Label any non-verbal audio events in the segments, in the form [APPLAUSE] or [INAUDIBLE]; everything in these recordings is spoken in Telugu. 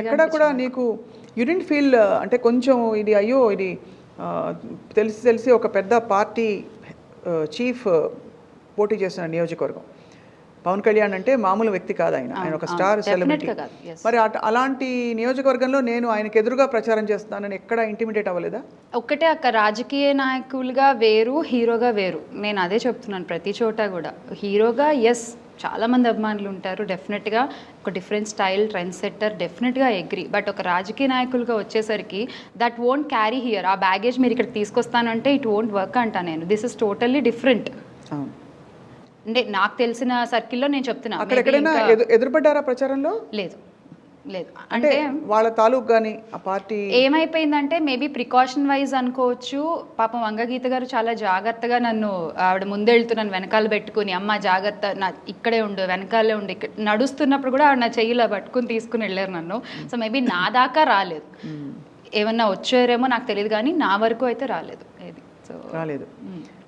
ఎక్కడ కూడా నీకు యూనిట్ ఫీల్ అంటే కొంచెం ఇది అయ్యో ఇది తెలిసి తెలిసి ఒక పెద్ద పార్టీ చీఫ్ పోటీ చేస్తున్న నియోజకవర్గం. పవన్ కళ్యాణ్ అంటే మామూలు వ్యక్తి కాదు ఆయన. ఆయన ఒక స్టార్ సెలబ్రిటీ. మరి అలాంటి నియోజకవర్గంలో నేను ఆయనకు ఎదురుగా ప్రచారం చేస్తున్నానని ఎక్కడ ఇంటిమిడేట్ అవ్వలేదా? ఒక్కటే అక్క రాజకీయ నాయకులుగా వేరు హీరోగా వేరు. నేను అదే చెప్తున్నాను ప్రతి చోట కూడా. హీరోగా ఎస్ చాలా మంది అభిమానులు ఉంటారు. డెఫినెట్గా ఒక డిఫరెంట్ స్టైల్ ట్రెండ్ సెట్టర్ డెఫినెట్గా అగ్రి బట్ ఒక రాజకీయ నాయకులుగా వచ్చేసరికి దట్ వోంట్ క్యారీ హియర్ ఆ బ్యాగేజ్ మీరు ఇక్కడ తీసుకొస్తానంటే ఇట్ వోంట్ వర్క్ అంటా నేను. దిస్ ఇస్ టోటల్లీ డిఫరెంట్ అంటే నాకు తెలిసిన సర్కిల్లో నేను చెప్తున్నా. ఎదురుపడ్డారా ప్రచారంలో? లేదు. లేదు. అంటే వాళ్ళ తాలూకు కానీ ఆ పార్టీ ఏమైపోయిందంటే మేబీ ప్రికాషన్ వైజ్ అనుకోవచ్చు. పాపం వంగగీత గారు చాలా జాగ్రత్తగా నన్ను ఆవిడ ముందెళ్తున్నాను వెనకాల పెట్టుకుని అమ్మ జాగ్రత్త నా ఇక్కడే ఉండు వెనకాలే ఉండు ఇక్కడ నడుస్తున్నప్పుడు కూడా ఆవిడ నా చెయ్యిలో పట్టుకుని తీసుకుని వెళ్ళారు నన్ను. సో మేబీ నా దాకా రాలేదు. ఏమన్నా వచ్చారేమో నాకు తెలియదు కానీ నా వరకు అయితే రాలేదు ఏది. సో రాలేదు.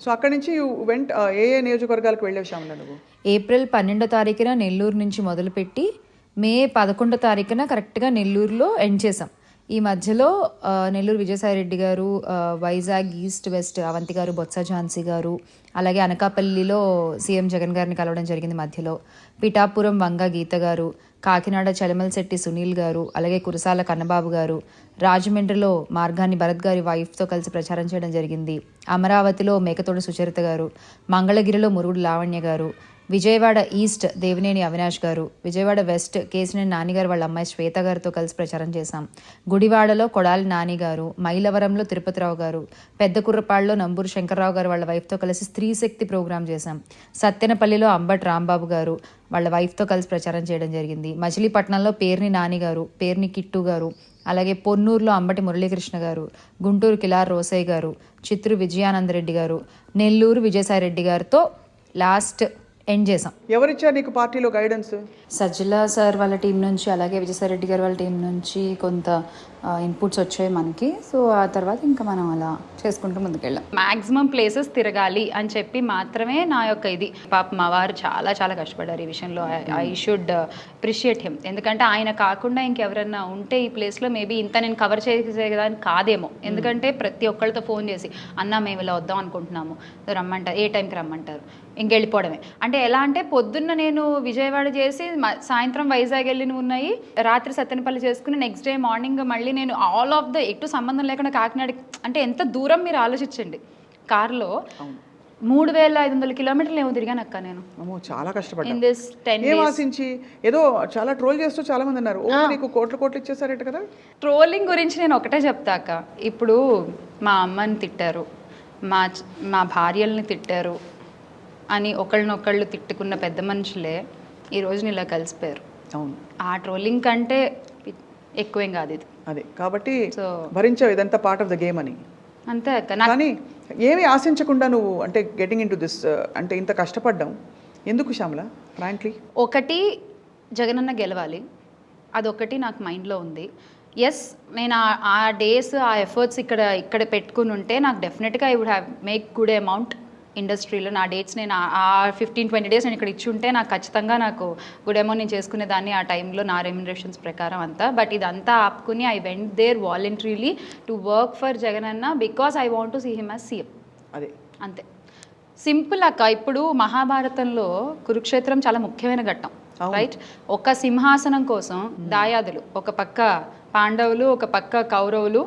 సో అక్కడి నుంచి వెంట ఏ ఏ నియోజకవర్గాలకు వెళ్ళావు శ్యామల నువ్వు? ఏప్రిల్ పన్నెండో తారీఖున నెల్లూరు నుంచి మొదలుపెట్టి మే పదకొండో తారీఖున కరెక్ట్గా నెల్లూరులో ఎండ్ చేసాం ఈ మధ్యలో నెల్లూరు విజయసాయిరెడ్డి గారు వైజాగ్ ఈస్ట్ వెస్ట్ అవంతి గారు బొత్స ఝాన్సీ గారు అలాగే అనకాపల్లిలో సీఎం జగన్ గారిని కలవడం జరిగింది మధ్యలో. పిఠాపురం వంగ గీత గారు కాకినాడ చలమలశెట్టి సునీల్ గారు అలాగే కురసాల కన్నబాబు గారు రాజమండ్రిలో మార్గాన్ని భరత్ గారి వైఫ్తో కలిసి ప్రచారం చేయడం జరిగింది. అమరావతిలో మేకతోడు సుచరిత గారు మంగళగిరిలో మురుగుడు లావణ్య గారు విజయవాడ ఈస్ట్ దేవినేని అవినాష్ గారు విజయవాడ వెస్ట్ కేసినేని నానిగారు వాళ్ళ అమ్మాయి శ్వేత గారితో కలిసి ప్రచారం చేశాం. గుడివాడలో కొడాలి నాని గారు మైలవరంలో తిరుపతిరావు గారు పెద్ద కుర్రపాడులో నంబూరు శంకర్రావు గారు వాళ్ళ వైఫ్తో కలిసి స్త్రీ శక్తి ప్రోగ్రాం చేశాం. సత్తెనపల్లిలో అంబట్ రాంబాబు గారు వాళ్ళ వైఫ్తో కలిసి ప్రచారం చేయడం జరిగింది. మచిలీపట్నంలో పేర్ని నాని గారు పేర్ని కిట్టు గారు అలాగే పొన్నూరులో అంబటి మురళీకృష్ణ గారు గుంటూరు కిలార్ రోసయ్య గారు చిత్తూరు విజయానందరెడ్డి గారు నెల్లూరు విజయసాయిరెడ్డి గారితో లాస్ట్ ఎండ్ చేసాం. ఎవరిచ్చారు నీకు పార్టీలో గైడెన్స్ సజ్జల సార్ వాళ్ళ టీం నుంచి అలాగే విజయసాయిరెడ్డి గారు వాళ్ళ టీం నుంచి కొంత ఇన్పుట్స్ వచ్చాయి మనకి. సో ఆ తర్వాత ఇంకా మనం అలా చేసుకుంటూ ముందుకెళ్ళాం. మాక్సిమం ప్లేసెస్ తిరగాలి అని చెప్పి మాత్రమే నా యొక్క ఇది. పాప మా వారు చాలా చాలా కష్టపడ్డారు ఈ విషయంలో. ఐ షుడ్ అప్రిషియేట్ హిమ్ ఎందుకంటే ఆయన కాకుండా ఇంకెవరన్నా ఉంటే ఈ ప్లేస్లో మేబీ ఇంత నేను కవర్ చేసేదాన్ని కాదేమో. ఎందుకంటే ప్రతి ఒక్కళ్ళతో ఫోన్ చేసి అన్న మేము ఇలా వద్దాం అనుకుంటున్నాము. రమ్మంటారు. ఏ టైంకి రమ్మంటారు? ఇంకెళ్ళిపోవడమే అంటే ఎలా అంటే పొద్దున్న నేను విజయవాడ చేసి సాయంత్రం వైజాగ్ వెళ్ళినవి ఉన్నాయి. రాత్రి సత్తెనపల్లి చేసుకుని నెక్స్ట్ డే మార్నింగ్ మళ్ళీ నేను ఆల్ ఆఫ్ ద ఎటు సంబంధం లేకుండా కాకినాడ అంటే ఎంత దూరం మీరు ఆలోచించండి. కార్లో మూడు వేల ఐదు వందల కిలోమీటర్లు ఏమో తిరిగాను అక్క నేను. అమ్మో చాలా కష్టపడ్డా. ఇన్ దిస్ టెన్ ఏం ఆశించి? ఏదో చాలా ట్రోల్ చేస్తూ చాలా మంది అన్నారు ఓ నీకు కోట్లు కోట్లు ఇచ్చేసారట కదా? ట్రోలింగ్ గురించి నేను ఒకటే చెప్తాక ఇప్పుడు మా అమ్మని తిట్టారు. మా మా భార్యల్ని తిట్టారు అని ఒకళ్ళనొకళ్ళు తిట్టుకున్న పెద్ద మనుషులే ఈ రోజున ఇలా కలిసిపోయారు. అవును. ఆ ట్రోలింగ్ కంటే ఎక్కువేం కాదు ఇది. అదే. కాబట్టి సో భరించావు ఇదంతా పార్ట్ ఆఫ్ ద గేమ్ అని. అంతే కానీ ఏమి ఆశించకుండా నువ్వు అంటే గెటింగ్ ఇన్ టు దిస్ అంటే ఇంత కష్టపడ్డాం ఎందుకు శ్యామల? ఫ్రాంక్లీ ఒకటి జగనన్న గెలవాలి. అదొకటి నాకు మైండ్లో ఉంది. ఎస్ నేను ఆ- ఆ డేస్ ఆ ఎఫర్ట్స్ ఇక్కడ ఇక్కడ పెట్టుకుని ఉంటే నాకు డెఫినెట్గా I would have make good amount ఇండస్ట్రీలో నా డేట్స్ నేను ఆ- ఫిఫ్టీన్ ట్వంటీ డేస్ నేను ఇక్కడ ఇచ్చి ఉంటే నాకు ఖచ్చితంగా నాకు గుడ్ అమౌంట్ నేను చేసుకునే దాన్ని ఆ టైంలో నా రెమ్యునరేషన్స్ ప్రకారం అంతా. బట్ ఇదంతా ఆపుకుని I went there voluntarily to work for Jaganna because I want to see him as CM అదే. అంతే. సింపుల్ అక్క ఇప్పుడు మహాభారతంలో కురుక్షేత్రం చాలా ముఖ్యమైన ఘట్టం. రైట్ ఒక సింహాసనం కోసం దాయాదులు ఒక పక్క పాండవులు ఒక పక్క కౌరవులు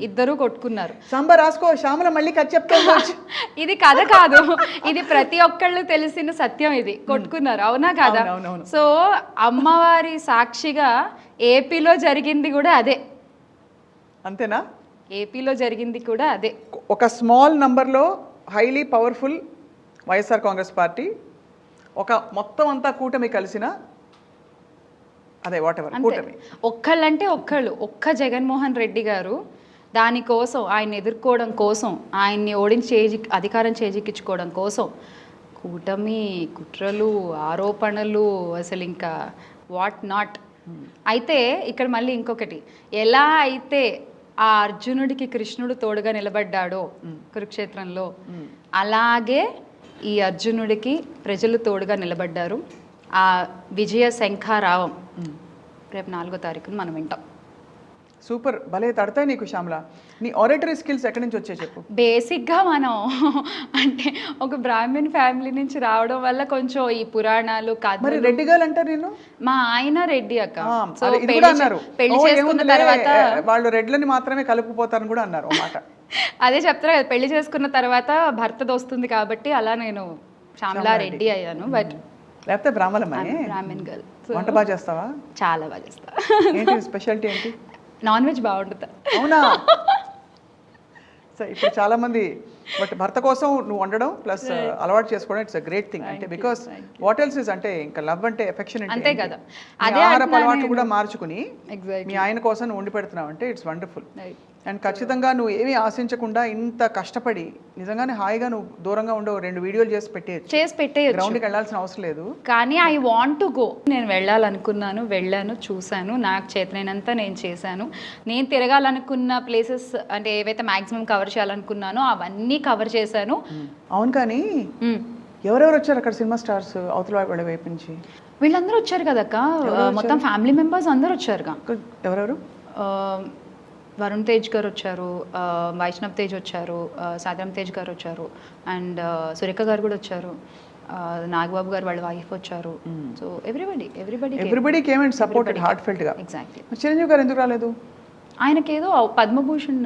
ఇద్దరు కొట్టుకున్నారు. సాంబార్ రాసుకో శ్యామల మళ్ళీ కథ చెప్తాను [LAUGHS] ఇది కథ కాదు. ఇది ప్రతి ఒక్కళ్ళు తెలిసిన సత్యం ఇది. కొట్టుకున్నారు. అవునా కాదా. సో అమ్మవారి సాక్షిగా ఏపీలో జరిగింది కూడా అదే. అంతేనా? ఏపీలో జరిగింది కూడా అదే. ఒక స్మాల్ నంబర్లో highly powerful YSR Congress party ఒక మొత్తం అంతా కూటమి కలిసిన అదే వాట్ ఎవర్ అంతే. కూటమి. ఒక్కళ్ళంటే ఒక్కళ్ళు. ఒక్క జగన్మోహన్ రెడ్డి గారు దానికోసం ఆయన ఎదుర్కోవడం కోసం ఆయన్ని ఓడించి చేజి అధికారం చేజిక్కించుకోవడం కోసం కూటమి కుట్రలు ఆరోపణలు అసలు ఇంకా వాట్ నాట్ అయితే ఇక్కడ మళ్ళీ ఇంకొకటి. ఎలా అయితే ఆ అర్జునుడికి కృష్ణుడు తోడుగా నిలబడ్డాడో కురుక్షేత్రంలో అలాగే ఈ అర్జునుడికి ప్రజలు తోడుగా నిలబడ్డారు. ఆ విజయ శంఖారావం రేపు నాలుగో తారీఖున మనం వింటాం. సూపర్. భలే తడతాయి నీకు శ్యామల. నీ ఆరిటరీ స్కిల్స్ ఎక్కడి నుంచి వచ్చాయి చెప్పు. బేసిక్గా మనం అంటే ఒక బ్రాహ్మణ్ ఫ్యామిలీ నుంచి రావడం వల్ల కొంచెం ఈ పురాణాలు మరి కథలు రెడ్డి గారు అంటారు నేను మా ఆయన రెడ్డి అక్క. పెళ్ళి అన్నారు. చేసుకున్న తర్వాత వాళ్ళు రెడ్లని మాత్రమే కలుపుకుపోతారని కూడా అన్నారు ఓ మాట. అదే చెప్తారు కదా పెళ్ళి చేసుకున్న తర్వాత భర్త దోస్తుంది కాబట్టి అలా నేను శ్యామలా రెడ్డి అయ్యాను బట్ లేకపోతే బ్రాహ్మణమని బ్రాహ్మణ్ గర్ల్. వంట బాగా చేస్తావా? చాలా బాగా చేస్తా. ఏంటి స్పెషాలిటీ ఏంటి? నాన్ వెజ్ బాగుంటుందా అవునా? సో ఇప్పుడు చాలా మంది బట్ భర్త కోసం నువ్వు వండడం ప్లస్ అలవాటు చేసుకోవడం ఇట్స్ అ గ్రేట్ థింగ్ అంటే బికాస్ వాట్ ఎల్స్ ఇస్ అంటే ఇంకా లవ్ అంటే ఎఫెక్షన్ అంతే కదా. అదే ఆహార అలవాట్లు కూడా మార్చుకుని మీ ఆయన కోసం నువ్వు వండి పెడుతున్నావు అంటే ఇట్స్ వండర్ఫుల్ అండ్ ఖచ్చితంగా నువ్వు ఏమీ ఆశించకుండా ఇంత కష్టపడి నిజంగానే హాయిగా నువ్వు దూరంగా ఉండవు రెండు వీడియోలు చేసి పెట్టేయచ్చు. చేసి పెట్టేయచ్చు. గ్రౌండ్కి వెళ్ళాల్సిన అవసరం లేదు. కానీ ఐ వాంట్ టు గో నేను వెళ్ళాలనుకున్నాను వెళ్ళాను చూశాను నాకు చేతనైనంత నేను చేశాను. నేను తిరగాలనుకున్న ప్లేసెస్ అంటే ఏవైతే మాక్సిమం కవర్ చేయాలనుకున్నానో అవన్నీ కవర్ చేశాను. అవును కానీ మ్మ్. ఎవరెవరు వచ్చారు అక్కడ సినిమా స్టార్స్ అవతల వాళ్ళ వైపు నుంచి? వీళ్ళందరూ వచ్చారు కదక్క. మొత్తం ఫ్యామిలీ మెంబర్స్ అందరూ వచ్చారుగా. ఎవరెవరు? వరుణ్ తేజ్ గారు వచ్చారు వైష్ణవ్ తేజ్ వచ్చారు సాదరం తేజ్ గారు వచ్చారు అండ్ సురేఖ గారు కూడా వచ్చారు నాగబాబు గారు వాళ్ళ వైఫ్ వచ్చారు. So everybody everybody everybody came and supported heart ఫెల్ట్గా exactly Chiranjeevi గారు ఎందుకు రాలేదు? ఆయనకేదో పద్మభూషణ్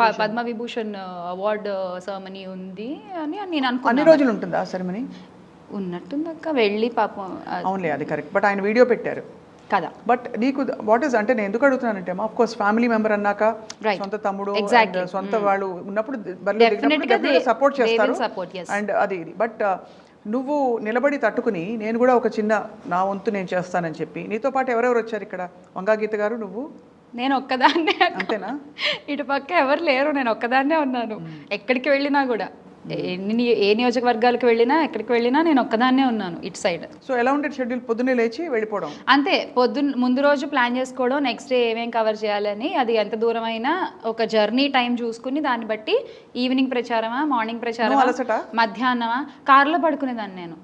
ప- పద్మవిభూషణ్ అవార్డ్ సెరమనీ ఉంది అని నేను అన్ని అనుకున్నాను. రోజులు ఉంటుందా సెరమనీ ఉన్నట్టుందక్క వెళ్ళి పాపం అవునులే అది కరెక్ట్ బట్ ఆయన వీడియో పెట్టారు. కదా. బట్ నీకు వాట్ ఈస్ అంటే నేను ఎందుకు అడుగుతున్నానంటే ఆఫ్ కోర్స్ ఫ్యామిలీ మెంబర్ అన్నాక. సొంత తమ్ముడు సొంత వాళ్ళు ఉన్నప్పుడు సపోర్ట్ చేస్తారు. అండ్ అది ఇది. బట్ నువ్వు నిలబడి తట్టుకుని నేను కూడా ఒక చిన్న నా వంతు నేను చేస్తానని చెప్పి నీతో పాటు ఎవరెవరు వచ్చారు ఇక్కడ? వంగా గీత గారు నువ్వు? నేను ఒక్కదాన్నే. అంతేనా? ఇటు పక్క ఎవరు లేరు నేను ఒక్కదాన్నే ఉన్నాను. ఎక్కడికి వెళ్ళినా కూడా. ఎన్ని ఏ నియోజకవర్గాలకు వెళ్ళినా ఎక్కడికి వెళ్ళినా నేను ఒక్కదాన్నే ఉన్నాను ఇటు సైడ్. సో ఎలా ఉండేది షెడ్యూల్ పొద్దున్నే లేచి వెళ్ళిపోవడం. అంతే పొద్దున్న ముందు రోజు ప్లాన్ చేసుకోవడం నెక్స్ట్ డే ఏమేం కవర్ చేయాలని అది ఎంత దూరం అయినా ఒక జర్నీ టైం చూసుకుని దాన్ని బట్టి ఈవినింగ్ ప్రచారమా మార్నింగ్ ప్రచారమా? మధ్యాహ్నమా కార్లో పడుకునేదాన్ని నేను.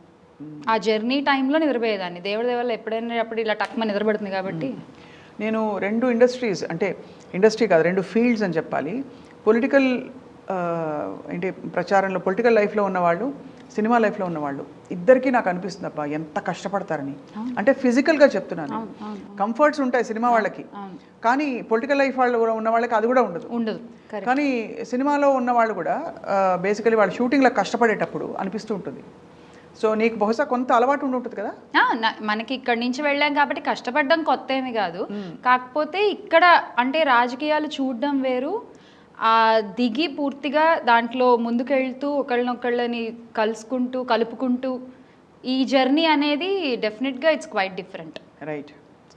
ఆ జర్నీ టైంలో నిద్రపోయేదాన్ని. దేవుడి దేవాళ్ళు ఎప్పుడైనా అప్పుడు ఇలా టక్మ నిద్రపడుతుంది కాబట్టి. నేను రెండు ఇండస్ట్రీస్ అంటే ఇండస్ట్రీ కాదు రెండు ఫీల్డ్స్ అని చెప్పాలి. పొలిటికల్ ఏంటి ప్రచారంలో పొలిటికల్ లైఫ్లో ఉన్నవాళ్ళు సినిమా లైఫ్లో ఉన్నవాళ్ళు ఇద్దరికీ నాకు అనిపిస్తుంది అబ్బా ఎంత కష్టపడతారని. అంటే ఫిజికల్గా చెప్తున్నాను. కంఫర్ట్స్ ఉంటాయి సినిమా వాళ్ళకి. కానీ పొలిటికల్ లైఫ్ వాళ్ళు కూడా ఉన్న వాళ్ళకి అది కూడా ఉండదు. ఉండదు. కానీ సినిమాలో ఉన్న వాళ్ళు కూడా బేసికలీ వాళ్ళు షూటింగ్లో కష్టపడేటప్పుడు అనిపిస్తూ ఉంటుంది. సో నీకు బహుశా కొంత అలవాటు ఉండి ఉంటుంది కదా? మనకి ఇక్కడి నుంచి వెళ్ళాం కాబట్టి కష్టపడడం కొత్త ఏమి కాదు కాకపోతే ఇక్కడ అంటే రాజకీయాలు చూడడం వేరు దిగి పూర్తిగా దాంట్లో ముందుకెళ్తూ ఒకళ్ళనొకళ్ళని కలుసుకుంటూ కలుపుకుంటూ ఈ జర్నీ అనేది డెఫినెట్గా ఇట్స్ క్వైట్ డిఫరెంట్ రైట్